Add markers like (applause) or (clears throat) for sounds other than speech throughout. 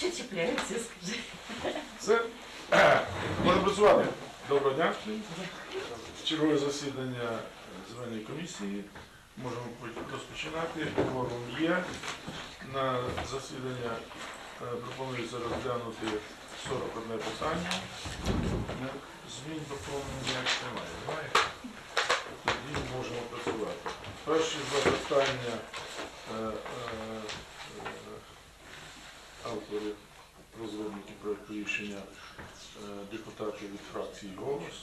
Чи чіпляються, скажи? Все. Можна працювати. Доброго дня. Чергове засідання земельної комісії. Можемо розпочинати. Форум є. На засідання е, пропонується розглянути 41 питання. Е, Змін доповнення немає. Тоді можемо працювати. Перші запитання автори розробники проекту рішення е, депутати від фракції «Голос».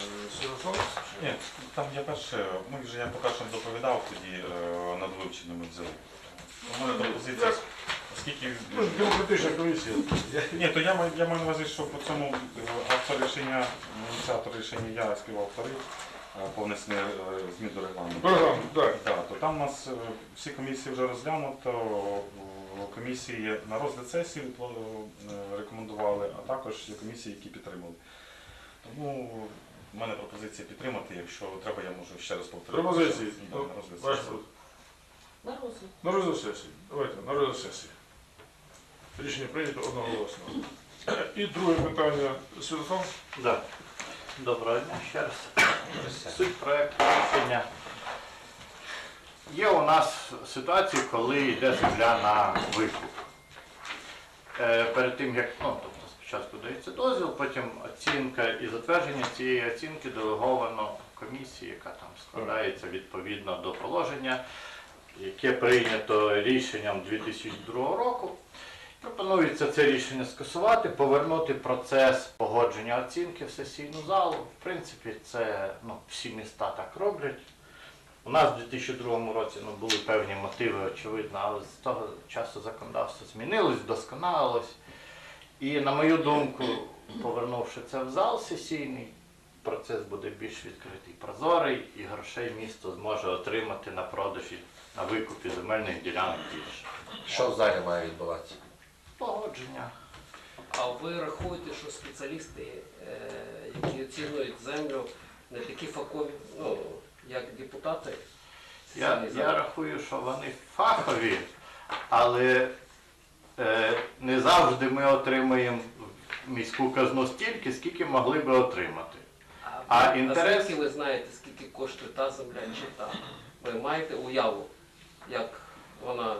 Е, Святослав? Ні, там я перше, ми вже я поки що доповідав тоді е, над вивченими взяли. У мене пропозиція, оскільки. Ну, демократична комісія. Ні, то я, маю- я маю на увазі, що по цьому автор рішення, ініціатор рішення я співавтори по внесенню змін до регламенту. Програма, так. Да, то там у нас всі комісії вже розглянуто, комісії на розгляд сесії е, рекомендували, а також є комісії, які підтримали. Тому в мене пропозиція підтримати, якщо треба, я можу ще раз повторити. Пропозиції. На розгляд Ваш сесії. На розгляд. На розгляд сесії. Давайте, на розгляд сесії. Рішення прийнято одноголосно. І друге питання. Святослав? Да. Доброго дня ще раз. Суть проекту рішення. Є у нас ситуація, коли йде земля на викуп. Е, перед тим, як ну, тобто спочатку дається дозвіл, потім оцінка і затвердження цієї оцінки делеговано комісії, яка там складається відповідно до положення, яке прийнято рішенням 2002 року. Пропонується це рішення скасувати, повернути процес погодження оцінки в сесійну залу. В принципі, це ну, всі міста так роблять. У нас в 2002 році ну, були певні мотиви, очевидно, але з того часу законодавство змінилось, вдосконалилось. І на мою думку, повернувши це в зал сесійний, процес буде більш відкритий, прозорий, і грошей місто зможе отримати на продажі, на викупі земельних ділянок більше. Що в залі має відбуватися? Погодження. А ви рахуєте, що спеціалісти, е, які оцінюють землю, не такі фахові, ну, як депутати? Я, я рахую, що вони фахові, але е, не завжди ми отримуємо міську казну стільки, скільки могли би отримати. а інтерес- звідки ви знаєте, скільки коштує та земля чи та? Ви маєте уяву, як вона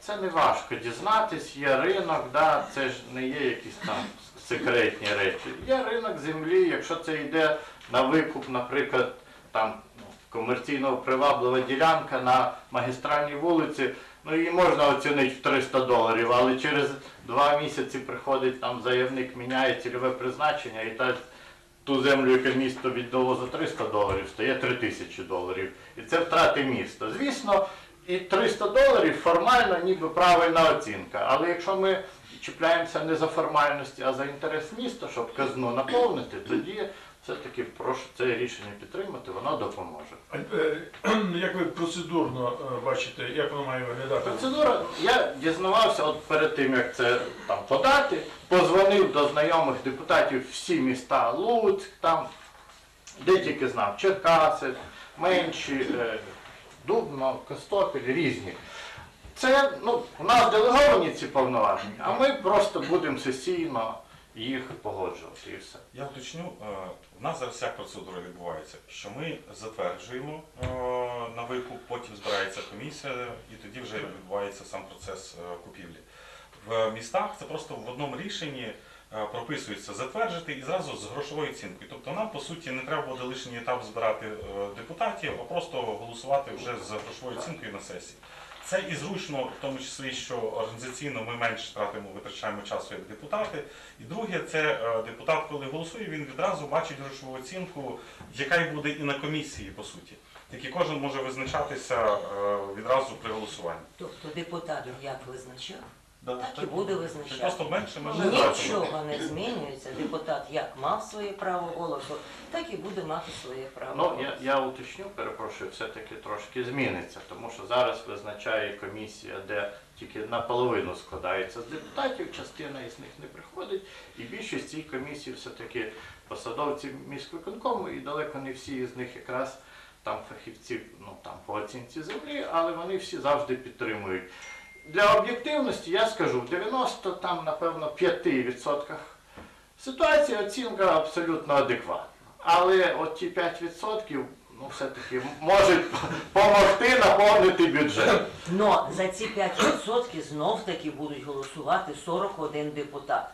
Це не важко дізнатись, є ринок, да, це ж не є якісь там секретні речі. Є ринок землі, якщо це йде на викуп, наприклад, там комерційно приваблива ділянка на магістральній вулиці, ну її можна оцінити в 300 доларів, але через два місяці приходить там заявник, міняє цільове призначення і та ту землю, яку місто віддало за 300 доларів, стає 3000 доларів. І це втрати міста. Звісно, і 300 доларів формально ніби правильна оцінка. Але якщо ми чіпляємося не за формальності, а за інтерес міста, щоб казну наповнити, тоді все-таки прошу це рішення підтримати, воно допоможе. Е, (clears throat) Як ви процедурно е, бачите, як воно має виглядати? Процедура, я дізнавався от перед тим, як це там подати, позвонив до знайомих депутатів всі міста Луцьк, там, де тільки знав, Черкаси, менші, е, Дубно, Костопіль, різні. Це, ну, у нас делеговані ці повноваження, а ми просто будемо сесійно їх погоджувати і все. Я уточню, е, в нас зараз як процедура відбувається, що ми затверджуємо е, на викуп, потім збирається комісія і тоді вже відбувається сам процес е, купівлі. В містах це просто в одному рішенні прописується затверджити і зразу з грошовою оцінкою. Тобто нам, по суті, не треба буде лишній етап збирати депутатів, а просто голосувати вже з грошовою оцінкою на сесії. Це і зручно, в тому числі, що організаційно ми менше тратимо, витрачаємо часу як депутати. І друге, це е, депутат, коли голосує, він відразу бачить грошову оцінку, яка й буде і на комісії, по суті. Тільки кожен може визначатися е, відразу при голосуванні. Тобто депутат як визначав, Да, так і буде визначати. Просто менше ми Нічого не змінюється. Депутат як мав своє право голосу, так і буде мати своє право Ну, голосу. я, я уточню, перепрошую, все-таки трошки зміниться, тому що зараз визначає комісія, де тільки наполовину складається з депутатів, частина із них не приходить, і більшість цій комісії все-таки посадовці міськвиконкому, і далеко не всі з них якраз там фахівці ну, там, по оцінці землі, але вони всі завжди підтримують. Для об'єктивності я скажу, в 90 там, напевно, 5% ситуація оцінка абсолютно адекватна. Але от ті 5% ну, все-таки можуть допомогти наповнити бюджет. Но за ці 5% знов таки будуть голосувати 41 депутат.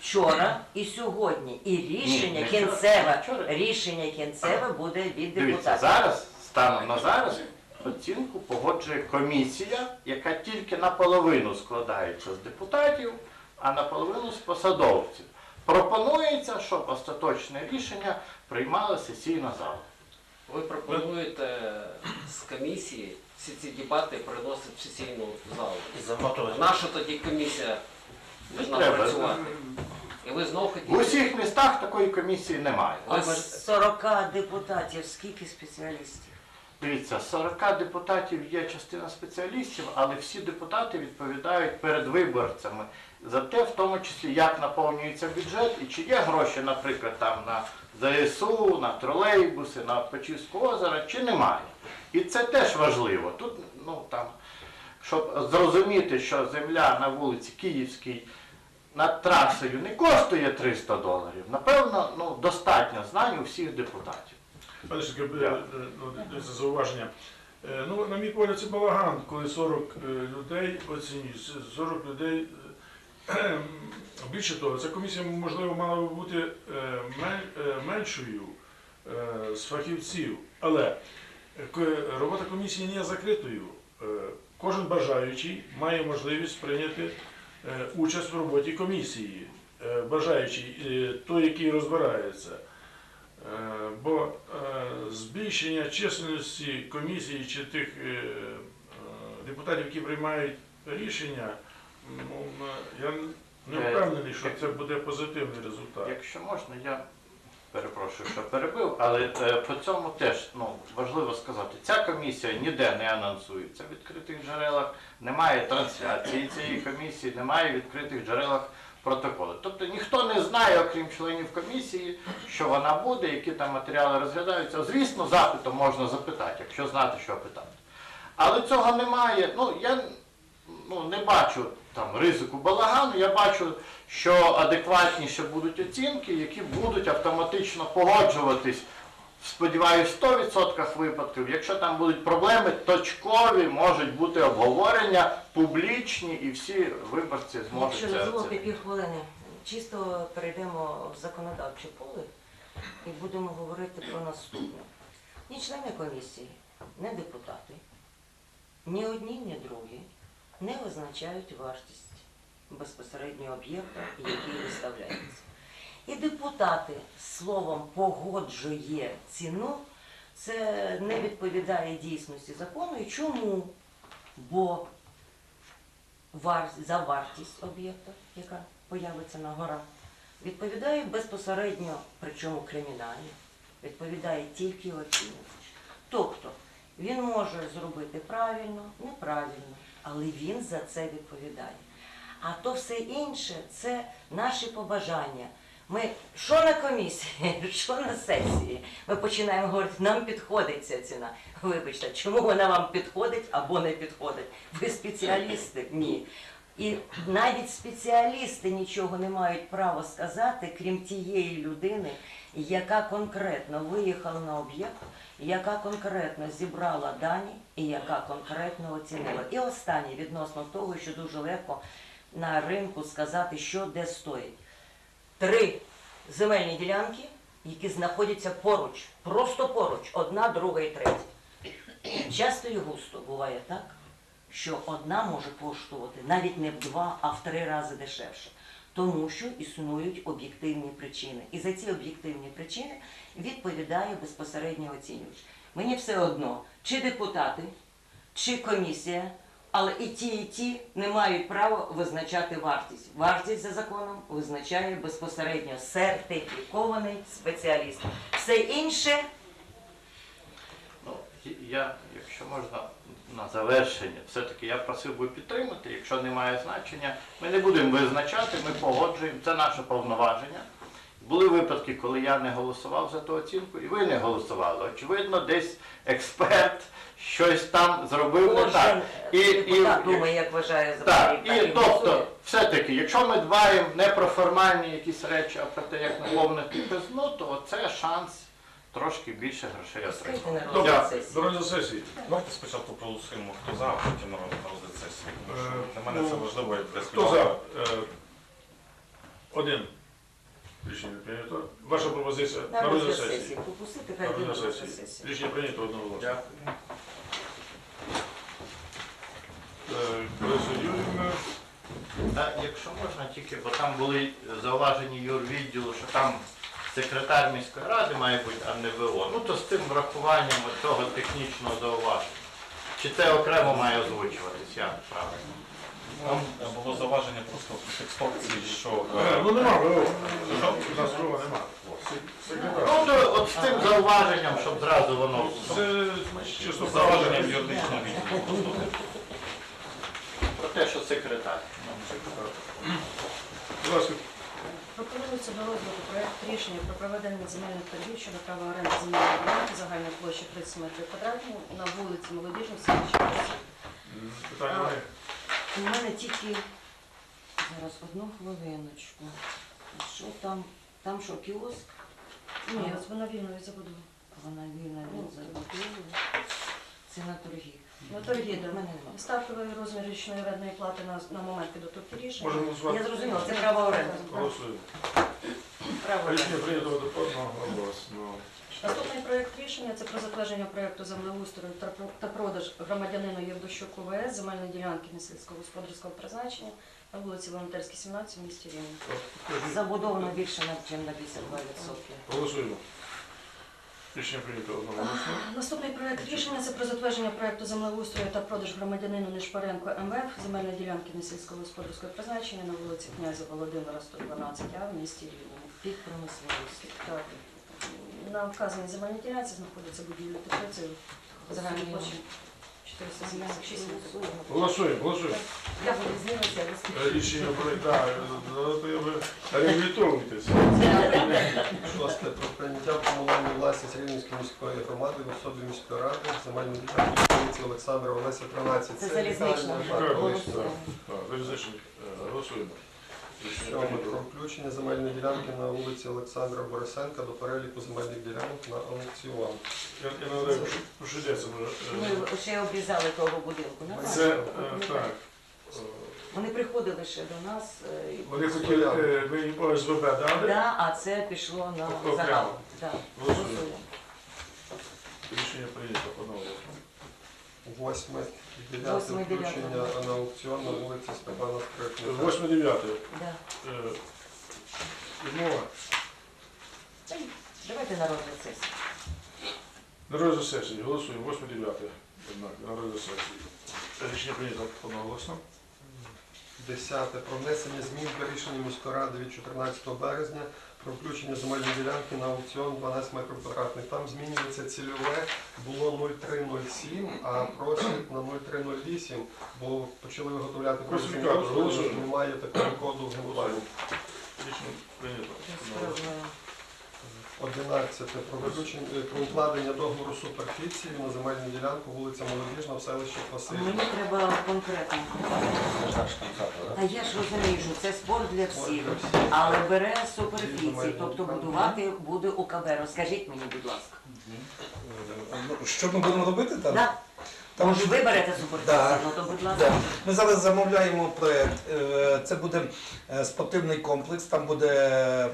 Вчора і сьогодні. І рішення Ні, не кінцеве. Вчора. рішення кінцеве буде від Дивіться, депутатів. зараз, станом на зараз, оцінку погоджує комісія, яка тільки наполовину складається з депутатів, а наполовину з посадовців. Пропонується, щоб остаточне рішення приймала сесійна зала. Ви пропонуєте з комісії всі ці дебати переносити в сесійну залу. Наша тоді комісія повинна треба. працювати. І ви знову В хотіли. усіх містах такої комісії немає. А з 40 депутатів скільки спеціалістів? Дивіться, 40 депутатів є частина спеціалістів, але всі депутати відповідають перед виборцями за те, в тому числі, як наповнюється бюджет і чи є гроші, наприклад, там на ЗСУ, на тролейбуси, на Печівське озеро, чи немає. І це теж важливо. Тут, ну там, щоб зрозуміти, що земля на вулиці Київській над трасою не коштує 300 доларів, напевно, ну, достатньо знань у всіх депутатів. Пане е, е, ну, зауваження. Е, Ну, на мій погляд, це балаган, коли 40 е, людей оцінюють. 40 людей. (clears throat) Більше того, ця комісія, можливо, мала би бути мен- меншою з фахівців, але робота комісії не є закритою. Кожен бажаючий має можливість прийняти участь в роботі комісії, бажаючий, той, який розбирається. Е, Бо е, збільшення численності комісії чи тих е, депутатів, які приймають рішення, ну, я не впевнений, що це буде позитивний результат. Якщо можна, я перепрошую, що перебив, але по цьому теж ну, важливо сказати, ця комісія ніде не анонсується в відкритих джерелах, немає трансляції цієї комісії, немає в відкритих джерелах протоколу. Тобто ніхто не знає, окрім членів комісії, що вона буде, які там матеріали розглядаються. Звісно, запитом можна запитати, якщо знати, що питати. Але цього немає. Ну, я ну, не бачу там ризику балагану, я бачу, що адекватніше будуть оцінки, які будуть автоматично погоджуватись. Сподіваюсь, в 100% випадків. Якщо там будуть проблеми, точкові можуть бути обговорення, публічні, і всі виборці зможуть Якщо це дозволите оцінити. півхвилини, чисто перейдемо в законодавче поле і будемо говорити про наступне. Ні члени комісії, ні депутати, ні одні, ні другі не визначають вартість безпосереднього об'єкта, який виставляється. І депутати словом погоджує ціну, це не відповідає дійсності закону. І чому? Бо за вартість об'єкта, яка появиться на горах, відповідає безпосередньо, причому кримінально, відповідає тільки оцінювач. Тобто він може зробити правильно, неправильно, але він за це відповідає. А то все інше це наші побажання. Ми що на комісії, (laughs) що на сесії, ми починаємо говорити, нам підходить ця ціна. Вибачте, чому вона вам підходить або не підходить? Ви спеціалісти? Ні. І навіть спеціалісти нічого не мають права сказати, крім тієї людини, яка конкретно виїхала на об'єкт, яка конкретно зібрала дані і яка конкретно оцінила. І останнє відносно того, що дуже легко на ринку сказати, що де стоїть. Три земельні ділянки, які знаходяться поруч, просто поруч, одна, друга і третя. Часто і густо буває так, що одна може коштувати навіть не в два, а в три рази дешевше. Тому що існують об'єктивні причини. І за ці об'єктивні причини відповідає безпосередньо оцінювач. Мені все одно, чи депутати, чи комісія, але і ті, і ті не мають права визначати вартість. Вартість за законом визначає безпосередньо сертифікований спеціаліст. Все інше Ну, я, якщо можна, на завершення, все-таки я просив би підтримати, якщо немає значення, ми не будемо визначати, ми погоджуємо, це наше повноваження. Були випадки, коли я не голосував за ту оцінку, і ви не голосували. Очевидно, десь експерт щось там зробив не так. І- і- думає, як вважає за Так, і тобто, все-таки, якщо ми дбаємо не про формальні якісь речі, а про те, як наповнити казну, то це шанс трошки більше грошей отримати. до розгляду сесії. Давайте спочатку проголосуємо, хто за, а потім розгляд сесії. Тому що Е, для мене це ну, важливо як для Хто за? Е, Один. Рішення прийнято. Ваша пропозиція На розгляд сесії. На хай на розгляд сесії. сесії. Рішення прийнято одноголосно. Дякую. Е, Лариса Юрівна. Та, якщо можна тільки, бо там були зауважені юрвідділу, що там секретар міської ради має бути, а не ВО. Ну то з тим врахуванням цього технічного зауваження. Чи це окремо має озвучуватись, як правильно? Там було зауваження просто в текстовці, що Е, Ну нема. У нас ВО нема. Ну то от з тим зауваженням, щоб зразу воно. Це чисто з зауваженням юридичного відділу. Про те, що секретар. Будь ласка, Пропонується до розгляду проект рішення про проведення земельних торгів щодо права оренди земельної ділянки загальної площі 30 метрів квадратних на вулиці Молодіжна, в селищі питання немає. У мене тільки зараз одну хвилиночку. Що там? Там що, кіоск? Ні, от вона вільної забудови. Вона вільна від забудови. Це на торги. На торги, У де мене нема. ставковий розмір річної орендної плати на, на момент підготовки рішення. Можемо. Я зрозуміла, це право оренди. Голосуємо. Право Рішення оренди. прийнято одноголосно. Проект рішення це про затвердження проекту землеустрою та продаж громадянину Євдощуку ВС земельної ділянки несільськогосподарського призначення на вулиці Волонтерській, 17 в місті Рівне. Забудовано більше, ніж на 52%. Голосуємо. Рішення прийнято одноголосно. Наступний проект рішення це про затвердження проекту землеустрою та продаж громадянину Нишпаренко МВФ земельної ділянки несільськогосподарського призначення на вулиці князя Володимира 112А в місті Рівному. Під промисловістю. На вказаній земельній ділянці знаходиться будівля теплиці загальної площі 476 метрів. Голосуємо, голосуємо. Я. Рішення прийнято. Ви реабілітуєтеся. Про прийняття в комунальну власність Рівненської міської громади в особі міської ради земельну ділянку вулиці Олександра Олеся 13. Це залізнична. Так. Е, Голосуємо. Про включення земельної ділянки на вулиці Олександра Борисенка до переліку земельних ділянок на аукціон. Я, я нагадаю, що йдеться. може, е, Ми ще обрізали того будинку. не Це, так? е, так. Вони приходили ще до нас. е, і Вони хотіли, е, ви їм ОСББ дали. Да, а це пішло на Окремо. загал. Да. Голосуємо. Голосуємо. Рішення прийнято 8, 9 Восьме, дев'яте. включення на аукціон на вулиці Степана Скрипника. 8-9. Да. Е, Відмова. Давайте на розгляд сесії. На розгляд сесії. Голосуємо. 8-9. Однак, на розгляд сесії. Рішення прийнято одноголосно. 10. Про внесення змін до рішення міської ради від 14 березня про включення земельної ділянки на аукціон 12 метрів квадратних. Там змінюється цільове, було 0307, а просять на 0308, бо почали виготовляти про голосуємо. немає такого коду в генплані. Рішення прийнято. Це справедливо. 11 про е, про укладення договору суперфіції на земельну ділянку вулиця Молодіжна в селищі Пасиль. Мені треба конкретно. А я ж розумію, що це спорт для всіх, але бере суперфіції, тобто будувати буде ОКБ. Розкажіть мені, будь ласка. Ну, Що ми будемо робити там? Да? Може, ви берете Да. ну то будь ласка. Да. Ми зараз замовляємо проєкт. Е, Це буде е, спортивний комплекс, там буде е,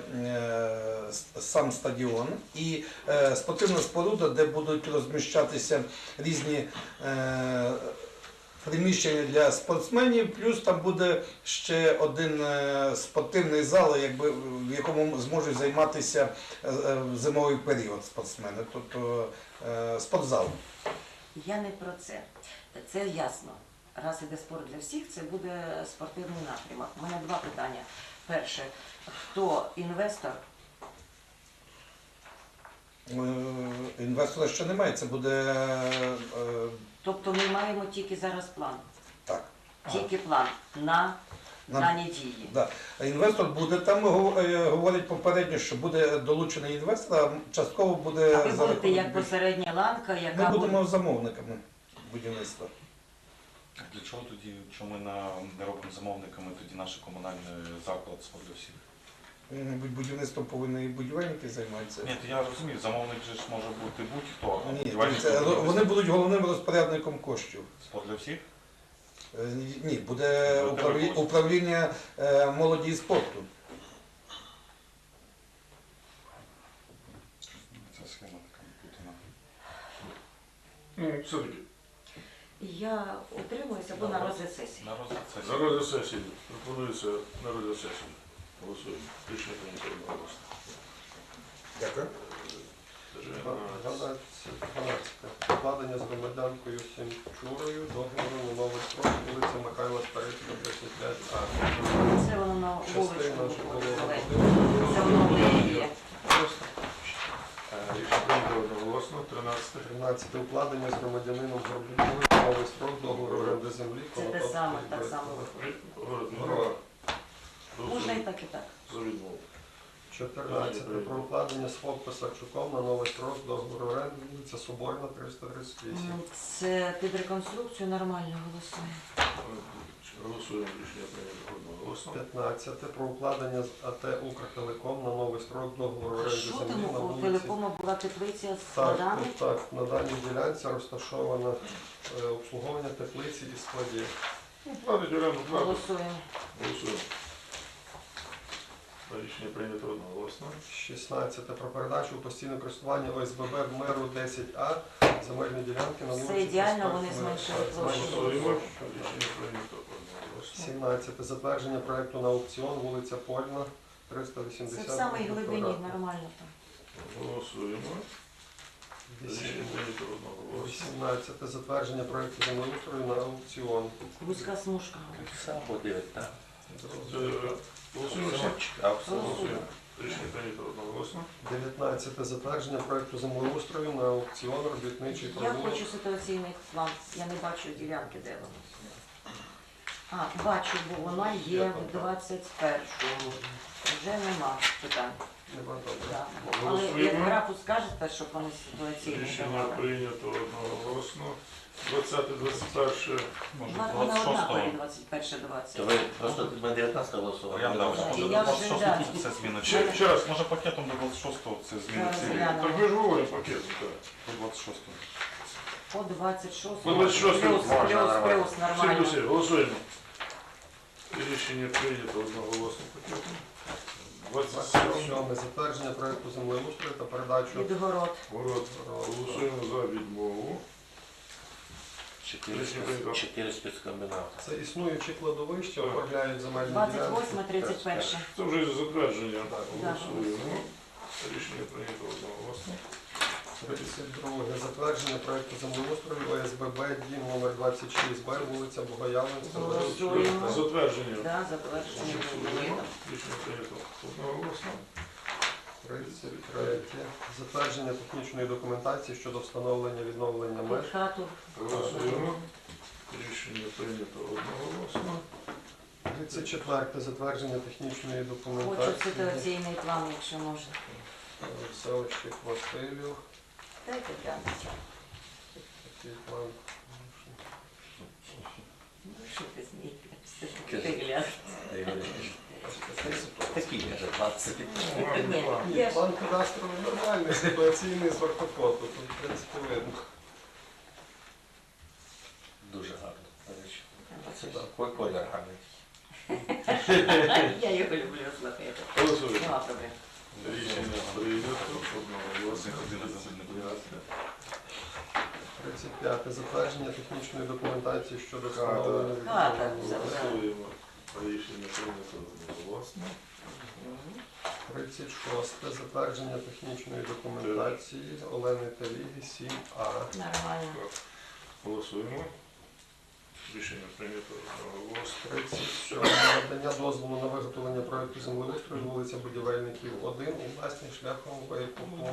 с- сам стадіон і е, спортивна споруда, де будуть розміщатися різні е, приміщення для спортсменів, плюс там буде ще один е, спортивний зал, якби, в якому зможуть займатися е, е, в зимовий період спортсмени, тобто е, спортзал. Я не про це. Це ясно. Раз іде спорт для всіх, це буде спортивний напрямок. У мене два питання. Перше, хто інвестор? Е, Інвестора ще немає, це буде е, Тобто ми маємо тільки зараз план. так. Тільки план на На- дані дії. Да. А Інвестор буде там, е, говорить попередньо, що буде долучений інвестор, а частково буде А ви за будете як бюджету. посередня ланка, Ми яка буде. будемо замовниками будівництва. Для чого тоді, чому ми на, не робимо замовниками тоді наш комунальний заклад «Спорт для всіх? М, будь- Будівництвом повинні і будівельники займатися. Ні, то я розумію, замовник же ж може бути будь-хто. Ні, Будівельник це, може вони будуть головним розпорядником коштів. Спорт для всіх? Е, Ні, буде Ну, управління е, молоді і спорту. Ця схема така путана. Ну, все-таки, Я утримуюся, бо на розгляд сесії. На розгляд на сесії. розгляд сесії. Пропонується на розгляд сесії. Голосуємо. Рішення прийнято одноголосно. Дякую. Держи на 12. 12. Укладення з громадянкою Сімчурою договору на новий строк вулиця Михайла Старицька, 35А. Це воно на Частина, що було будинку. Це воно в неї є. Е, Рішення прийнято одноголосно. 13. 13. Укладення з громадянином Горбуновим на новий строк договору оренди землі. Це те Конотопський саме, так само виходить. Город Город. Мирова. Можна і так, і так. За відмову. 14. Про укладення з ФОП Писарчуком на новий строк договору оренди вулиця Соборна, 338. Це під реконструкцію нормально голосує. Голосуємо. Рішення прийнято одноголосно. 15. Про укладення з АТ Укртелеком на новий строк договору оренди Що землі там на у вулиці. телекому була теплиця з Так, складами? так, на даній ділянці розташовано е, обслуговування теплиці і складів. Ну, оренду плату. Голосуємо. Голосуємо. Рішення прийнято одноголосно. 16. Про передачу у постійне користування ОСББ меру 10А земельні ділянки на Все вулиці. ідеально, вони зменшили площу. Рішення прийнято одноголосно. 17. Затвердження проекту на аукціон вулиця Польна, 380. Це в самій глибині, нормально там. Голосуємо. Рішення Вісім- прийнято одноголосно. 18. Затвердження проекту землеустрою на аукціон. Вузька смужка. Сам подивить, так. Голосуємо. Рішення прийнято одноголосно. 19. Затвердження проекту землеустрою на аукціон робітничий Я провулок. хочу ситуаційний план. Я не бачу ділянки, де воно. А, бачу, бо вона є в 21-му. Вже нема питань. Але як Голосуємо. графу скажете, щоб вони ситуаційні Рішення давали. прийнято одноголосно. 20, 21. Може, Вона однакові 26-го. 21 20 То ви просто ми 19 голосували. Я вже, 26-го да. це зміна. Ще, ще раз. Може пакетом до 26-го це зміна Зараз цілі. Так ви ж говорите пакет. так. До 26-го. По 26 По 26 плюс, можна, плюс, нормально. плюс, Всі нормально. плюси. Голосуємо. Рішення прийнято одноголосно пакетом. 27. 27. Затвердження проекту землеустрою та передачу Відгород. Город. Голосуємо за відмову. Чотири спец-. Чотири спецкомбінати. Це існуючі кладовища, оформляють земельні 28 31 Це вже затвердження. Так. Голосуємо. Рішення прийнято одноголосно. 32. Затвердження проекту землеустрою ОСББ дім номер 26Б, вулиця Богоявленська, Голосуємо. Затвердження. Да, затвердження Голосуємо. Рішення прийнято одноголосно. 33. Затвердження технічної документації щодо встановлення відновлення меж. Хату. Голосуємо. Рішення прийнято одноголосно. 34. Затвердження технічної Хочу документації ситуаційний план, якщо можна. е, в селищі Хвастилів. Дайте план. Ну, що ти смієшся? Такі вже 20. Ні, є ж. план кадастровий нормальний, ситуаційний з ортокоду. Тут, в принципі, видно. Дуже гарно. до речі. Це такий колір гарний. Я його люблю слухати. Голосуємо. Нема проблем. Рішення прийнято одноголосно. 35. Затвердження технічної документації щодо встановлення. Голосуємо. Рішення прийнято одноголосно. 36. Затвердження технічної документації Олени Теліги 7А. Нормально. Голосуємо. Рішення прийнято одноголосно. 37. Надання дозволу на виготовлення проекту землеустрою вулиця Будівельників 1 у власній шляхом викупу.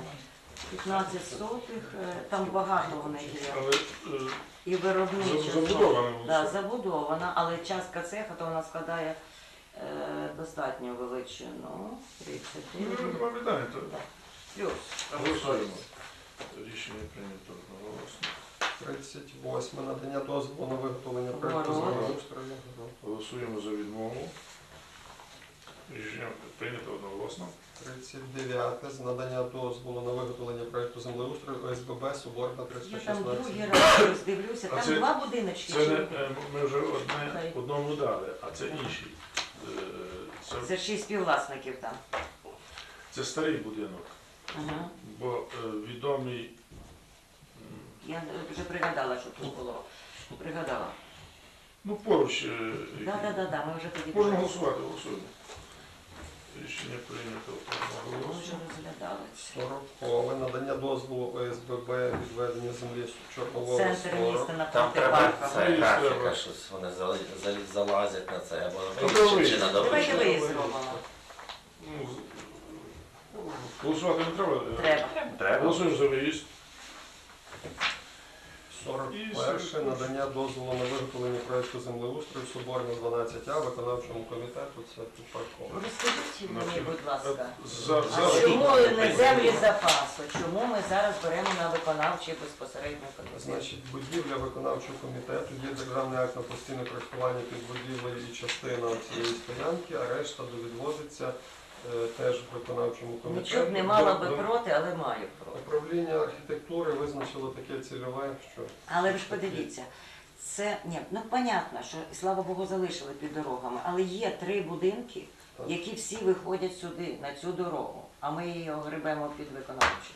15 сотих, е, там багато в них є. Але е, І виробнича. Заб- забудована вулиця. Да, забудована, але частка цеха, то вона складає е, достатньо величину. 39. ну, нема питань. Плюс. голосуємо. Рішення прийнято одноголосно. 38. Надання дозволу на виготовлення проєкту землеустрою. Голосуємо за відмову. Рішення прийнято одноголосно. 39. З надання дозволу на виготовлення проєкту землеустрою ОСББ Соборна Я там 316. другий раз роздивлюся, А там це- два будиночки. Це не, чи- е, ми вже одне одному дали, а це інший. Е, Це, Це шість співвласників там. це старий будинок, Ага. бо е, відомий Я вже пригадала, що тут було. Пригадала. ну поруч. Да, да, да, да, ми вже тоді Можна голосувати, голосуємо. Рішення прийнято вже одноголосно. розглядали. 40. Надання дозволу ОСББ відведення землі з Чорнового Центр 40. міста на Там треба Парка. це графіка, щось вони зали- зали- залазять на це, або вище, чи на Давайте добре. виїзд зробимо. Ну, з- Голосувати не треба. Треба. Треба. Голосуємо за виїзд. 41. Надання дозволу на виготовлення проєкту землеустрою Соборна 12А виконавчому комітету. Це паркова. Розкажіть мені, будь ласка. За, А за, чому не землі запасу? Чому ми зараз беремо на виконавчий безпосередньо комітет? Значить, будівля виконавчого комітету є державний акт на постійне користування під будівлею і частина цієї стоянки, а решта довідводиться е, теж виконавчому комітету. Нічого б не мала би До- до- проти, але маю проти. Управління архітектури визначило таке цільове, що Але ви ж подивіться, це ні, ну понятно, що і слава Богу залишили під дорогами, але є три будинки, Так. які всі виходять сюди, на цю дорогу, а ми її огребемо під виконавчу.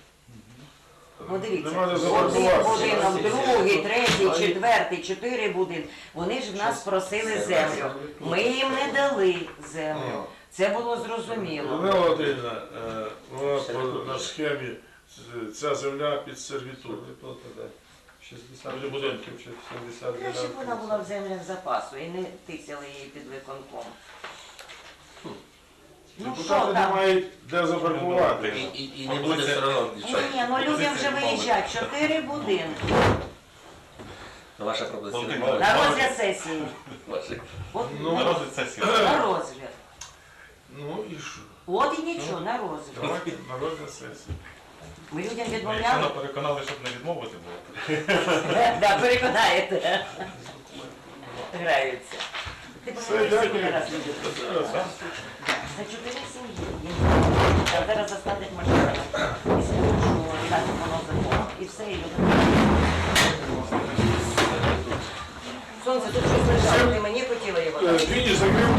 Ну дивіться, Нема де один будинок, другий, третій, четвертий, чотири будинки. Вони ж в нас просили землю. Ми їм не дали землю. Це було зрозуміло. Олена Володимирівна, е, вона по- на схемі з- ця земля під сервітут. тут іде 60 Біля будинків. чи 70 Краще б вона була в землях запасу і не тисяли її під виконком. Ну що Депутати не там? мають де запаркувати. І, і, і не буде все одно Ні, нічого. ні, ну людям вже виїжджать. Чотири будинки Ну, Ваша пропозиція. Володимир на розгляд сесії. Ваші. От, Ну, На розгляд сесії. на розгляд. Ну і що? От і нічого, на розгляд. Давайте на розгляд сесії. Ми людям відмовляли. нас переконали, щоб не відмовити було. (laughs) Да, переконаєте. Граються. Ти Все, пам'ятаєш, скільки дякую. раз люди просили? За чотири сім'ї. А зараз заставлять машину. І скажуть, що так воно законно. І все, і люди. Сонце, тут щось лежало, ти мені хотіла його Е, дати? Фіні закрив.